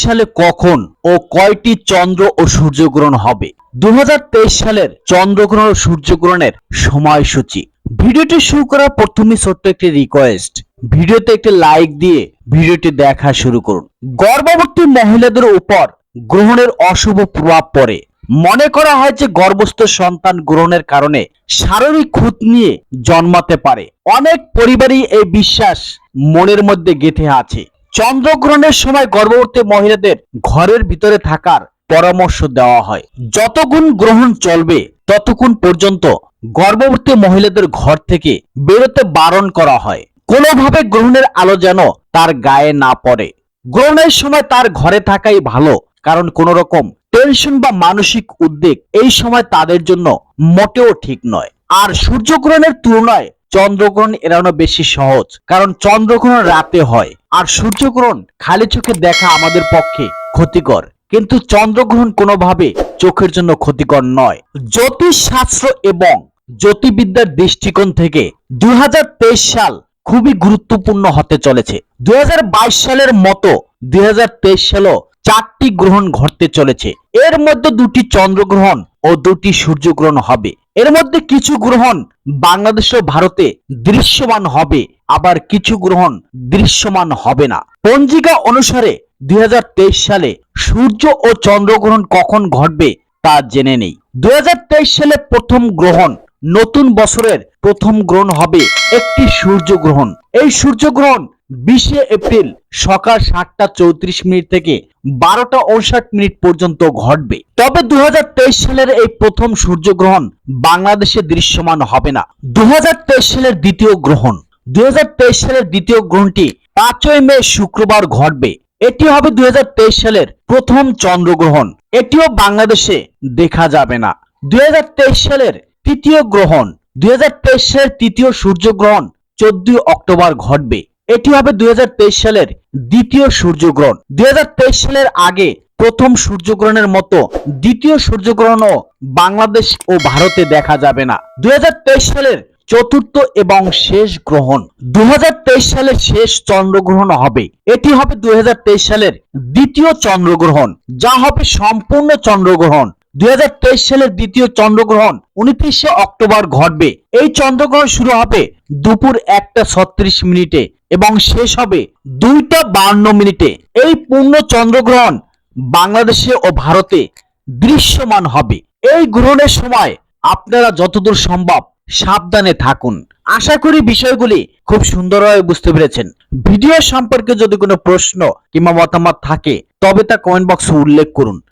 সালে কখন ও কয়টি চন্দ্র ও সূর্যগ্রহণ হবে? দু সালের চন্দ্রগ্রহণ ও সূর্যগ্রহণের সময়সূচি। ভিডিওটি শুরু করার প্রথমে ছোট্ট একটি রিকোয়েস্ট ভিডিওতে একটি লাইক দিয়ে ভিডিওটি দেখা শুরু করুন। গর্ভবতী মহিলাদের উপর গ্রহণের অশুভ প্রভাব পড়ে। মনে করা হয় যে গর্ভস্থ সন্তান গ্রহণের কারণে শারীরিক খুঁত নিয়ে জন্মাতে পারে। অনেক পরিবারই এই বিশ্বাস মনের মধ্যে গেঁথে আছে। চন্দ্রগ্রহণের সময় গর্ভবতী মহিলাদের ঘরের ভিতরে থাকার পরামর্শ দেওয়া হয়। যতক্ষণ গ্রহণ চলবে, ততক্ষণ পর্যন্ত গর্ভবতী মহিলাদের ঘর থেকে বেরোতে বারণ করা হয়। কোনোভাবে গ্রহণের আলো যেন তার গায়ে না পড়ে। গ্রহণের সময় তার ঘরে থাকাই ভালো, কারণ কোন রকম টেনশন বা মানসিক উদ্বেগ এই সময় তাদের জন্য মোটেও ঠিক নয়। আর সূর্যগ্রহণের তুলনায় চন্দ্রগ্রহণ এড়ানো বেশি সহজ, কারণ চন্দ্রগ্রহণ রাতে হয় আর সূর্যগ্রহণ খালি চোখে দেখা আমাদের পক্ষে ক্ষতিকর। কিন্তু চন্দ্রগ্রহণ কোনোভাবে চোখের জন্য ক্ষতিকর নয়। জ্যোতিষ শাস্ত্র এবং জ্যোতির্বিদ্যার দৃষ্টিকোণ থেকে দুই হাজার তেইশ সাল খুবই গুরুত্বপূর্ণ হতে চলেছে। দুই হাজার বাইশ সালের মতো দুই হাজার তেইশ সালও চারটি গ্রহণ ঘটতে চলেছে। এর মধ্যে দুটি চন্দ্রগ্রহণ ও দুটি সূর্যগ্রহণ হবে। এর মধ্যে কিছু গ্রহণ বাংলাদেশ ও ভারতে দৃশ্যমান হবে, আবার কিছু গ্রহণ দৃশ্যমান হবে না। পঞ্জিকা অনুসারে দুই হাজার তেইশ সালে সূর্য ও চন্দ্রগ্রহণ কখন ঘটবে তা জেনে নেই। দু হাজার তেইশ সালে প্রথম গ্রহণ নতুন বছরের প্রথম গ্রহণ হবে একটি সূর্যগ্রহণ। এই সূর্যগ্রহণ বিশে এপ্রিল সকাল সাতটা চৌত্রিশ মিনিট থেকে বারোটা উনষাট মিনিট পর্যন্ত ঘটবে। তবে দুই হাজার তেইশ সালের এই প্রথম সূর্যগ্রহণ বাংলাদেশে দৃশ্যমান হবে না। দু হাজার তেইশ সালের দ্বিতীয় গ্রহণ। দুই হাজার তেইশ সালের দ্বিতীয় গ্রহণটি পাঁচই মে শুক্রবার ঘটবে। এটি হবে দুই হাজার তেইশ সালের প্রথম চন্দ্রগ্রহণ। এটিও বাংলাদেশে দেখা যাবে না। দুই হাজার তেইশ সালের তৃতীয় গ্রহণ দুই হাজার তেইশ সালের তৃতীয় সূর্যগ্রহণ চোদ্দই অক্টোবর ঘটবে। এটি হবে দুই হাজার তেইশ সালের দ্বিতীয় সূর্যগ্রহণ। দুই হাজার তেইশ সালের আগে প্রথম সূর্যগ্রহণের মতো দ্বিতীয় সূর্যগ্রহণও বাংলাদেশ ও ভারতে দেখা যাবে না। দুই হাজার তেইশ সালের চতুর্থ এবং শেষ গ্রহণ। দু সালের শেষ চন্দ্রগ্রহণ হবে। এটি হবে দুই হাজার তেইশ সালের দ্বিতীয় চন্দ্রগ্রহণ, যা হবে সম্পূর্ণ চন্দ্রগ্রহণ। দুই হাজার তেইশ সালের দ্বিতীয় চন্দ্রগ্রহণ উনত্রিশে অক্টোবর ঘটবে। এই চন্দ্রগ্রহণ শুরু হবে দুপুর একটা ছত্রিশ মিনিটে এবং শেষ হবে দুইটা বান্ন মিনিটে। এই পূর্ণ চন্দ্রগ্রহণ বাংলাদেশে ও ভারতে দৃশ্যমান হবে। এই গ্রহণের সময় আপনারা যতদূর সম্ভব সাবধানে থাকুন। আশা করি বিষয়গুলি খুব সুন্দরভাবে বুঝতে পেরেছেন। ভিডিও সম্পর্কে যদি কোনো প্রশ্ন কিংবা মতামত থাকে, তবে তা কমেন্ট বক্সে উল্লেখ করুন।